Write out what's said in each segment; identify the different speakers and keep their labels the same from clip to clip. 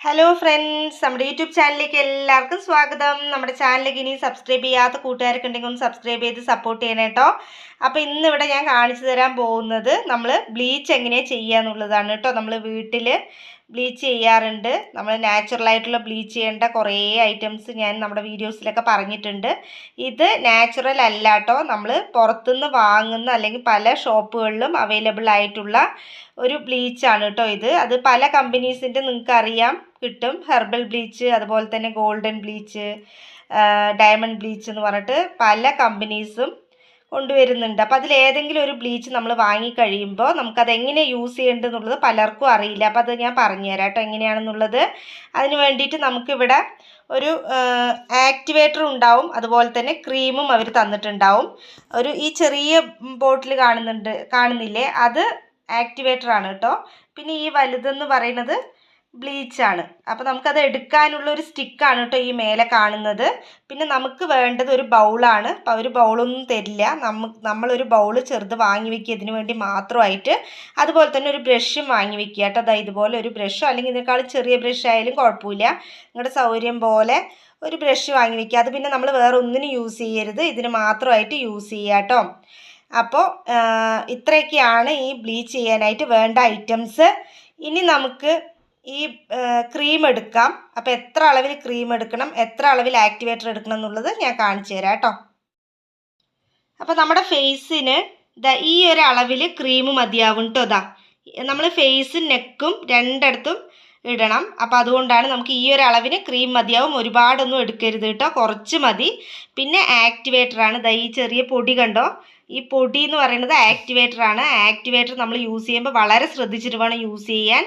Speaker 1: Hello friends നമ്മുടെ YouTube ചാനലിലേക്ക് എല്ലാവർക്കും സ്വാഗതം. നമ്മുടെ ചാനലിലേക്ക് ഇനി സബ്സ്ക്രൈബ് ചെയ്യാത്ത കൂട്ടുകാർക്ക് ഉണ്ടെങ്കിൽ ഒന്ന് സബ്സ്ക്രൈബ് ചെയ്ത് സപ്പോർട്ട് ചെയ്യണം കേട്ടോ അപ്പോൾ ഇന്ന് ഇവിടെ ഞാൻ കാണിച്ചു തരാൻ പോകുന്നത് നമ്മൾ ബ്ലീച്ച് എങ്ങനെയാണ് ചെയ്യുക എന്നുള്ളതാണ് കേട്ടോ നമ്മൾ വീട്ടിൽ ബ്ലീച്ച് ചെയ്യാറുണ്ട്. നമ്മൾ നാച്ചുറലായിട്ടുള്ള ബ്ലീച്ച് ചെയ്യേണ്ട കുറേ ഐറ്റംസ് ഞാൻ നമ്മുടെ വീഡിയോസിലൊക്കെ പറഞ്ഞിട്ടുണ്ട്. ഇത് നാച്ചുറൽ അല്ലാട്ടോ. നമ്മൾ പുറത്തുനിന്ന് വാങ്ങുന്ന അല്ലെങ്കിൽ പല ഷോപ്പുകളിലും അവൈലബിൾ ആയിട്ടുള്ള ഒരു ബ്ലീച്ചാണ് കേട്ടോ ഇത്. അത് പല കമ്പനീസിന്റെ നിങ്ങൾക്ക് അറിയാം കിട്ടും. ഹെർബൽ ബ്ലീച്ച് അതുപോലെ തന്നെ ഗോൾഡൻ ബ്ലീച്ച് ഡയമണ്ട് ബ്ലീച്ച് എന്ന് പറഞ്ഞിട്ട് പല കമ്പനീസും കൊണ്ടുവരുന്നുണ്ട്. അപ്പോൾ അതിലേതെങ്കിലും ഒരു ബ്ലീച്ച് നമ്മൾ വാങ്ങിക്കഴിയുമ്പോൾ നമുക്കത് എങ്ങനെ യൂസ് ചെയ്യേണ്ടതെന്നുള്ളത് പലർക്കും അറിയില്ല. അപ്പോൾ അത് ഞാൻ പറഞ്ഞുതരാം കേട്ടോ എങ്ങനെയാണെന്നുള്ളത്. അതിന് വേണ്ടിയിട്ട് നമുക്കിവിടെ ഒരു ആക്ടിവേറ്റർ ഉണ്ടാവും. അതുപോലെ തന്നെ ക്രീമും അവർ തന്നിട്ടുണ്ടാവും. ഒരു ഈ ചെറിയ ബോട്ടിൽ കാണുന്നുണ്ട് കാണുന്നില്ലേ? അത് ആക്ടിവേറ്റർ ആണ് കേട്ടോ. പിന്നെ ഈ വലുതെന്ന് പറയുന്നത് ബ്ലീച്ചാണ്. അപ്പോൾ നമുക്കത് എടുക്കാനുള്ള ഒരു സ്റ്റിക്കാണ് കേട്ടോ ഈ മേലെ കാണുന്നത്. പിന്നെ നമുക്ക് വേണ്ടത് ഒരു ബൗളാണ്. അപ്പോൾ ഒരു ബൗളൊന്നും തരില്ല. നമ്മ നമ്മളൊരു ബൗൾ ചെറുത് വാങ്ങി വെക്കുക. ഇതിന് വേണ്ടി മാത്രമായിട്ട് അതുപോലെ തന്നെ ഒരു ബ്രഷും വാങ്ങി വെക്കുക കേട്ടോ അതായത് ഇതുപോലെ ഒരു ബ്രഷോ അല്ലെങ്കിൽ ഇതിനേക്കാൾ ചെറിയ ബ്രഷ് ആയാലും കുഴപ്പമില്ല. നിങ്ങളുടെ സൗകര്യം പോലെ ഒരു ബ്രഷ് വാങ്ങി വെക്കുക. അത് പിന്നെ നമ്മൾ വേറെ ഒന്നിനും യൂസ് ചെയ്യരുത്. ഇതിന് മാത്രമായിട്ട് യൂസ് ചെയ്യുക കേട്ടോ അപ്പോൾ ഇത്രയൊക്കെയാണ് ഈ ബ്ലീച്ച് ചെയ്യാനായിട്ട് വേണ്ട ഐറ്റംസ്. ഇനി നമുക്ക് ഈ ക്രീം എടുക്കാം. അപ്പോൾ എത്ര അളവിൽ ക്രീം എടുക്കണം എത്ര അളവിൽ ആക്ടിവേറ്റർ എടുക്കണം എന്നുള്ളത് ഞാൻ കാണിച്ചു തരാം കേട്ടോ. അപ്പോൾ നമ്മുടെ ഫേസിന് ഇതാ ഈ ഒരു അളവിൽ ക്രീം മതിയാവും കേട്ടോ ഇതാ നമ്മൾ ഫേസും നെക്കും രണ്ടിടത്തും ഇടണം. അപ്പോൾ അതുകൊണ്ടാണ് നമുക്ക് ഈ ഒരു അളവിന് ക്രീം മതിയാവും. ഒരുപാടൊന്നും എടുക്കരുത് കേട്ടോ കുറച്ച് മതി. പിന്നെ ആക്ടിവേറ്റർ ആണ്. ദാ ഈ ചെറിയ പൊടി കണ്ടോ? ഈ പൊടി എന്ന് പറയുന്നത് ആക്ടിവേറ്റർ ആണ്. ആക്ടിവേറ്റർ നമ്മൾ യൂസ് ചെയ്യുമ്പോൾ വളരെ ശ്രദ്ധിച്ചിട്ട് വേണം യൂസ് ചെയ്യാൻ.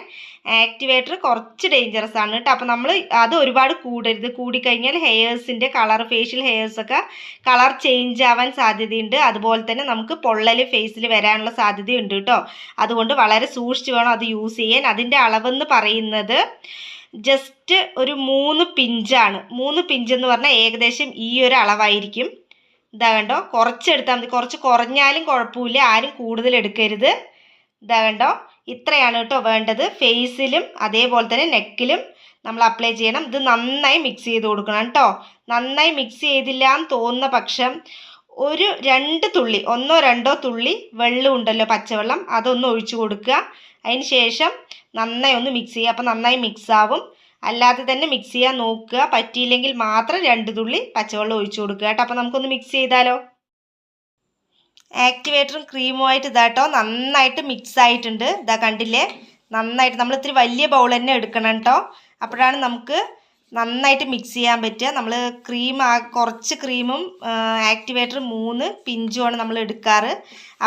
Speaker 1: ആക്ടിവേറ്റർ കുറച്ച് ഡേഞ്ചറസ് ആണ് കേട്ടോ. അപ്പോൾ നമ്മൾ അത് ഒരുപാട് കൂടരുത്. കൂടിക്കഴിഞ്ഞാൽ ഹെയേഴ്സിന്റെ കളർ ഫേഷ്യൽ ഹെയേഴ്സൊക്കെ കളർ ചേഞ്ച് ആവാൻ സാധ്യതയുണ്ട്. അതുപോലെ തന്നെ നമുക്ക് പൊള്ളൽ ഫേസിൽ വരാനുള്ള സാധ്യതയുണ്ട് കേട്ടോ. അതുകൊണ്ട് വളരെ സൂക്ഷിച്ച് വേണം അത് യൂസ് ചെയ്യാൻ. അതിന്റെ അളവെന്ന് പറയുന്നത് ജസ്റ്റ് ഒരു മൂന്ന് പിഞ്ചാണ്. മൂന്ന് പിഞ്ച് എന്ന് പറഞ്ഞാൽ ഏകദേശം ഈ ഒരു അളവായിരിക്കും. ഇതാ കണ്ടോ? കുറച്ച് എടുത്താൽ മതി. കുറച്ച് കുറഞ്ഞാലും കുഴപ്പമില്ല. ആരും കൂടുതൽ എടുക്കരുത്. ഇതാ കണ്ടോ? ഇത്രയാണ് കേട്ടോ വേണ്ടത്. ഫേസിലും അതേപോലെ തന്നെ നെക്കിലും നമ്മൾ അപ്ലൈ ചെയ്യണം. ഇത് നന്നായി മിക്സ് ചെയ്ത് കൊടുക്കണം കേട്ടോ. നന്നായി മിക്സ് ചെയ്തില്ല എന്ന് തോന്നുന്ന പക്ഷം ഒരു രണ്ട് തുള്ളി ഒന്നോ രണ്ടോ തുള്ളി വെള്ളം ഉണ്ടല്ലോ പച്ചവെള്ളം. അതൊന്ന് ഒഴിച്ചു കൊടുക്കുക. അതിന് ശേഷം നന്നായി ഒന്ന് മിക്സ് ചെയ്യുക. അപ്പോൾ നന്നായി മിക്സ് ആവും. അല്ലാതെ തന്നെ മിക്സ് ചെയ്യാൻ നോക്കുക. പറ്റിയില്ലെങ്കിൽ മാത്രം രണ്ട് തുള്ളി പച്ചവെള്ളം ഒഴിച്ചു കൊടുക്കുക കേട്ടോ. അപ്പോൾ നമുക്കൊന്ന് മിക്സ് ചെയ്താലോ? ആക്ടിവേറ്ററും ക്രീമുമായിട്ട് ഇതാട്ടോ നന്നായിട്ട് മിക്സ് ആയിട്ടുണ്ട്. ഇതാ കണ്ടില്ലേ? നന്നായിട്ട്. നമ്മൾ ഇത്തിരി വലിയ ബൗൾ തന്നെ എടുക്കണം കേട്ടോ. അപ്പോഴാണ് നമുക്ക് നന്നായിട്ട് മിക്സ് ചെയ്യാൻ പറ്റുക. നമ്മൾ ക്രീം കുറച്ച് ക്രീമും ആക്ടിവേറ്റർ മൂന്ന് പിഞ്ചുമാണ് നമ്മൾ എടുക്കാറ്.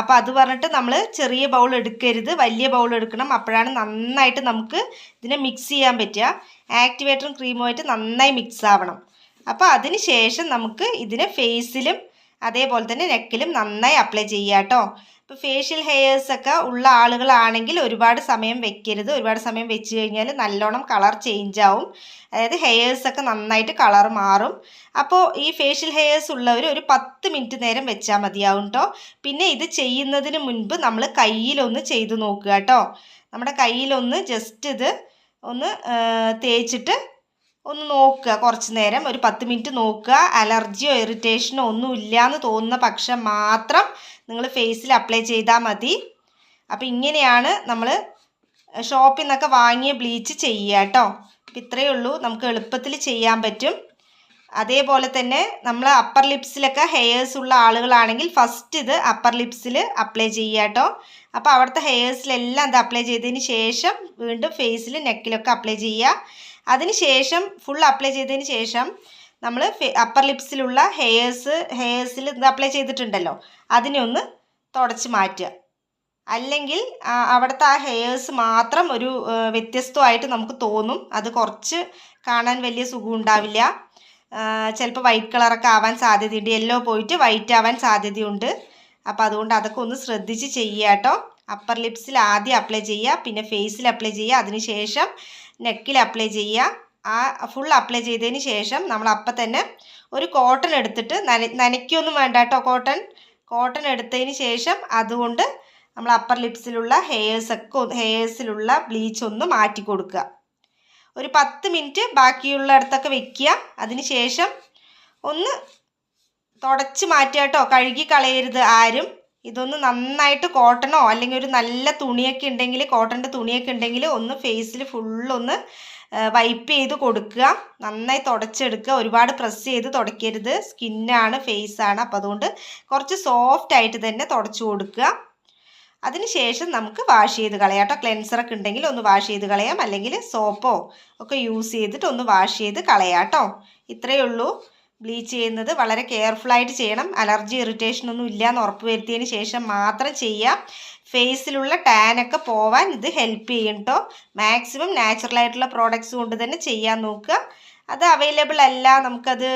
Speaker 1: അപ്പോൾ അത് പറഞ്ഞിട്ട് നമ്മൾ ചെറിയ ബൗൾ എടുക്കരുത്. വലിയ ബൗൾ എടുക്കണം. അപ്പോഴാണ് നന്നായിട്ട് നമുക്ക് ഇതിനെ മിക്സ് ചെയ്യാൻ പറ്റുക. ആക്ടിവേറ്ററും ക്രീമുമായിട്ട് നന്നായി മിക്സ് ആവണം. അപ്പോൾ അതിന് ശേഷം നമുക്ക് ഇതിനെ ഫേസിലും അതേപോലെ തന്നെ നെക്കിലും നന്നായി അപ്ലൈ ചെയ്യുക കേട്ടോ ഇപ്പോൾ ഫേഷ്യൽ ഹെയേഴ്സൊക്കെ ഉള്ള ആളുകളാണെങ്കിൽ ഒരുപാട് സമയം വെക്കരുത്. ഒരുപാട് സമയം വെച്ച് കഴിഞ്ഞാൽ നല്ലോണം കളർ ചേഞ്ച് ആവും. അതായത് ഹെയേഴ്സൊക്കെ നന്നായിട്ട് കളർ മാറും. അപ്പോൾ ഈ ഫേഷ്യൽ ഹെയേഴ്സ് ഉള്ളവർ ഒരു പത്ത് മിനിറ്റ് നേരം വെച്ചാൽ മതിയാവും കേട്ടോ പിന്നെ ഇത് ചെയ്യുന്നതിന് മുൻപ് നമ്മൾ കയ്യിലൊന്ന് ചെയ്ത് നോക്കുക കേട്ടോ നമ്മുടെ കയ്യിലൊന്ന് ജസ്റ്റ് ഇത് ഒന്ന് തേച്ചിട്ട് ഒന്ന് നോക്കുക. കുറച്ച് നേരം ഒരു പത്ത് മിനിറ്റ് നോക്കുക. അലർജിയോ ഇറിറ്റേഷനോ ഒന്നും ഇല്ല എന്ന് തോന്നുന്ന പക്ഷം മാത്രം നിങ്ങൾ ഫേസിൽ അപ്ലൈ ചെയ്താൽ മതി. അപ്പോൾ ഇങ്ങനെയാണ് നമ്മൾ ഷോപ്പിൽ നിന്നൊക്കെ വാങ്ങിയ ബ്ലീച്ച് ചെയ്യുക കേട്ടോ. ഇത്രയേ ഉള്ളൂ. നമുക്ക് എളുപ്പത്തിൽ ചെയ്യാൻ പറ്റും. അതേപോലെ തന്നെ നമ്മൾ അപ്പർ ലിപ്സിലൊക്കെ ഹെയേഴ്സ് ഉള്ള ആളുകളാണെങ്കിൽ ഫസ്റ്റ് ഇത് അപ്പർ ലിപ്സിൽ അപ്ലൈ ചെയ്യുക കേട്ടോ അപ്പോൾ അവിടുത്തെ ഹെയേഴ്സിലെല്ലാം ഇത് അപ്ലൈ ചെയ്തതിന് ശേഷം വീണ്ടും ഫേസിൽ നെക്കിലൊക്കെ അപ്ലൈ ചെയ്യുക. അതിന് ശേഷം ഫുൾ അപ്ലൈ ചെയ്തതിന് ശേഷം നമ്മൾ അപ്പർ ലിപ്സിലുള്ള ഹെയേഴ്സ് ഹെയേഴ്സിൽ ഇത് അപ്ലൈ ചെയ്തിട്ടുണ്ടല്ലോ. അതിനെ ഒന്ന് തുടച്ച് മാറ്റുക. അല്ലെങ്കിൽ അവിടുത്തെ ആ ഹെയേഴ്സ് മാത്രം ഒരു വ്യത്യസ്തമായിട്ട് നമുക്ക് തോന്നും. അത് കുറച്ച് കാണാൻ വലിയ സുഖം ഉണ്ടാവില്ല. ചിലപ്പോൾ വൈറ്റ് കളറൊക്കെ ആവാൻ സാധ്യതയുണ്ട്. യെല്ലോ പോയിട്ട് വൈറ്റ് ആവാൻ സാധ്യതയുണ്ട്. അപ്പോൾ അതുകൊണ്ട് അതൊക്കെ ഒന്ന് ശ്രദ്ധിച്ച് ചെയ്യുക കേട്ടോ. അപ്പർ ലിപ്സിൽ ആദ്യം അപ്ലൈ ചെയ്യുക പിന്നെ ഫേസിൽ അപ്ലൈ ചെയ്യുക അതിനുശേഷം നെക്കിൽ അപ്ലൈ ചെയ്യുക. ആ ഫുൾ അപ്ലൈ ചെയ്തതിന് ശേഷം നമ്മൾ അപ്പം തന്നെ ഒരു കോട്ടൺ എടുത്തിട്ട് നന നനയ്ക്കൊന്നും വേണ്ട കേട്ടോ കോട്ടൺ കോട്ടൺ എടുത്തതിന് ശേഷം അതുകൊണ്ട് നമ്മൾ അപ്പർ ലിപ്സിലുള്ള ഹെയേഴ്സൊക്കെ ഹെയേഴ്സിലുള്ള ബ്ലീച്ച് ഒന്ന് മാറ്റി കൊടുക്കുക. ഒരു പത്ത് മിനിറ്റ് ബാക്കിയുള്ളിടത്തൊക്കെ വെക്കുക. അതിന് ശേഷം ഒന്ന് തുടച്ച് മാറ്റുക കേട്ടോ. കഴുകി കളയരുത് ആരും. ഇതൊന്ന് നന്നായിട്ട് കോട്ടണോ? അല്ലെങ്കിൽ ഒരു നല്ല തുണിയൊക്കെ ഉണ്ടെങ്കിൽ കോട്ടന്റെ തുണിയൊക്കെ ഉണ്ടെങ്കിൽ ഒന്ന് ഫേസിൽ ഫുള്ളൊന്ന് വൈപ്പ് ചെയ്ത് കൊടുക്കുക. നന്നായി തുടച്ചെടുക്കുക. ഒരുപാട് പ്രസ് ചെയ്ത് തുടയ്ക്കരുത് സ്കിന്നാണ് ഫേസാണ് അപ്പോൾ അതുകൊണ്ട് കുറച്ച് സോഫ്റ്റ് ആയിട്ട് തന്നെ തുടച്ചു കൊടുക്കുക. അതിനുശേഷം നമുക്ക് വാഷ് ചെയ്ത് കളയാം കേട്ടോ. ക്ലെൻസറൊക്കെ ഉണ്ടെങ്കിൽ ഒന്ന് വാഷ് ചെയ്ത് കളയാം. അല്ലെങ്കിൽ സോപ്പോ ഒക്കെ യൂസ് ചെയ്തിട്ട് ഒന്ന് വാഷ് ചെയ്ത് കളയാം കേട്ടോ. ഇത്രയേ ഉള്ളൂ. ബ്ലീച്ച് ചെയ്യുന്നത് വളരെ കെയർഫുള്ളായിട്ട് ചെയ്യണം. അലർജി ഇറിറ്റേഷൻ ഒന്നും ഇല്ലയെന്ന് ഉറപ്പ് വരുത്തിയതിന് ശേഷം മാത്രം ചെയ്യാം. ഫേസിലുള്ള ടാനൊക്കെ പോവാൻ ഇത് ഹെൽപ്പ് ചെയ്യും കേട്ടോ. മാക്സിമം നാച്ചുറൽ ആയിട്ടുള്ള പ്രോഡക്റ്റ്സ് കൊണ്ട് തന്നെ ചെയ്യാൻ നോക്കുക. അത് അവൈലബിൾ അല്ല നമുക്കത്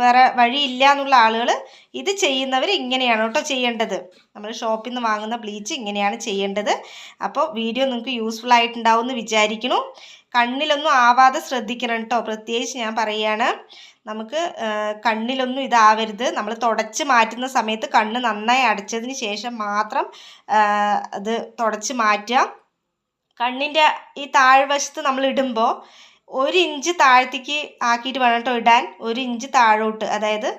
Speaker 1: വേറെ വഴിയില്ല എന്നുള്ള ആളുകൾ ഇത് ചെയ്യുന്നവർ ഇങ്ങനെയാണ് കേട്ടോ ചെയ്യേണ്ടത്. നമ്മൾ ഷോപ്പിൽ നിന്ന് വാങ്ങുന്ന ബ്ലീച്ച് ഇങ്ങനെയാണ് ചെയ്യേണ്ടത്. അപ്പോൾ വീഡിയോ നിങ്ങൾക്ക് യൂസ്ഫുൾ ആയിട്ടുണ്ടാവും എന്ന് വിചാരിക്കുന്നു. കണ്ണിലൊന്നും ആവാതെ ശ്രദ്ധിക്കണം കേട്ടോ. പ്രത്യേകിച്ച് ഞാൻ പറയുകയാണ് നമുക്ക് കണ്ണിലൊന്നും ഇതാവരുത്. നമ്മൾ തുടച്ച് മാറ്റുന്ന സമയത്ത് കണ്ണ് നന്നായി അടച്ചതിന് ശേഷം മാത്രം അത് തുടച്ച് മാറ്റുക. കണ്ണിന്റെ ഈ താഴ്വശത്ത് നമ്മൾ ഇടുമ്പോൾ ഒരു ഇഞ്ച് താഴത്തേക്ക് ആക്കിയിട്ട് വേണം കേട്ടോ ഇടാൻ. ഒരു ഇഞ്ച് താഴോട്ട് അതായത്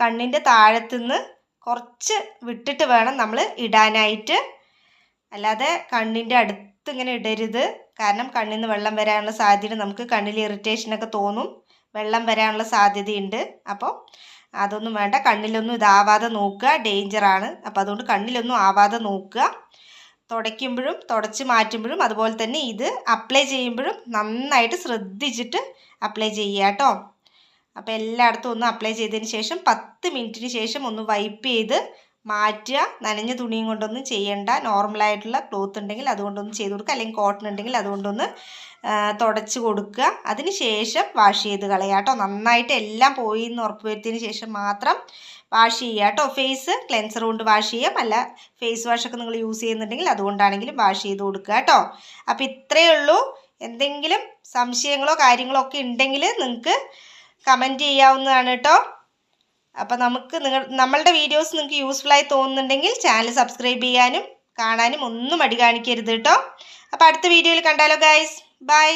Speaker 1: കണ്ണിന്റെ താഴത്തുനിന്ന് കുറച്ച് വിട്ടിട്ട് വേണം നമ്മൾ ഇടാനായിട്ട്. അല്ലാതെ കണ്ണിന്റെ അടുത്ത് ഇങ്ങനെ ഇടരുത്. കാരണം കണ്ണിൽ നിന്ന് വെള്ളം വരാനുള്ള സാധ്യത നമുക്ക് കണ്ണിൽ ഇറിറ്റേഷനൊക്കെ തോന്നും. വെള്ളം വരാനുള്ള സാധ്യതയുണ്ട്. അപ്പോൾ അതൊന്നും വേണ്ട. കണ്ണിലൊന്നും ഇതാവാതെ നോക്കുക. ഡേഞ്ചറാണ് അപ്പോൾ അതുകൊണ്ട് കണ്ണിലൊന്നും ആവാതെ നോക്കുക. തുടയ്ക്കുമ്പോഴും തുടച്ച് മാറ്റുമ്പോഴും അതുപോലെ തന്നെ ഇത് അപ്ലൈ ചെയ്യുമ്പോഴും നന്നായിട്ട് ശ്രദ്ധിച്ചിട്ട് അപ്ലൈ ചെയ്യുക കേട്ടോ. അപ്പോൾ എല്ലായിടത്തും ഒന്ന് അപ്ലൈ ചെയ്തതിന് ശേഷം പത്ത് മിനിറ്റിന് ശേഷം ഒന്ന് വൈപ്പ് ചെയ്ത് മാറ്റുക നനഞ്ഞ തുണിയും കൊണ്ടൊന്നും ചെയ്യേണ്ട. നോർമലായിട്ടുള്ള ക്ലോത്ത് ഉണ്ടെങ്കിൽ അതുകൊണ്ടൊന്ന് ചെയ്ത് കൊടുക്കുക. അല്ലെങ്കിൽ കോട്ടൺ ഉണ്ടെങ്കിൽ അതുകൊണ്ടൊന്ന് തുടച്ച് കൊടുക്കുക. അതിന് ശേഷം വാഷ് ചെയ്ത് കളയുക കേട്ടോ. നന്നായിട്ട് എല്ലാം പോയി എന്ന് ഉറപ്പ് വരുത്തിയതിന് ശേഷം മാത്രം വാഷ് ചെയ്യുക കേട്ടോ. ഫേസ് ക്ലെൻസർ കൊണ്ട് വാഷ് ചെയ്യാം. അല്ല ഫേസ് വാഷൊക്കെ നിങ്ങൾ യൂസ് ചെയ്യുന്നുണ്ടെങ്കിൽ അതുകൊണ്ടാണെങ്കിലും വാഷ് ചെയ്ത് കൊടുക്കുക കേട്ടോ. അപ്പോൾ ഇത്രയേ ഉള്ളൂ. എന്തെങ്കിലും സംശയങ്ങളോ കാര്യങ്ങളോ ഒക്കെ ഉണ്ടെങ്കിൽ നിങ്ങൾക്ക് കമന്റ് ചെയ്യാവുന്നതാണ് കേട്ടോ. അപ്പോൾ നമുക്ക് നിങ്ങൾ നമ്മളുടെ വീഡിയോസ് നിങ്ങൾക്ക് യൂസ്ഫുള്ളായി തോന്നുന്നുണ്ടെങ്കിൽ ചാനൽ സബ്സ്ക്രൈബ് ചെയ്യാനും കാണാനും ഒന്നും മടി കാണിക്കരുത് കേട്ടോ അപ്പോൾ അടുത്ത വീഡിയോയിൽ കണ്ടാലോ ഗൈസ് ബൈ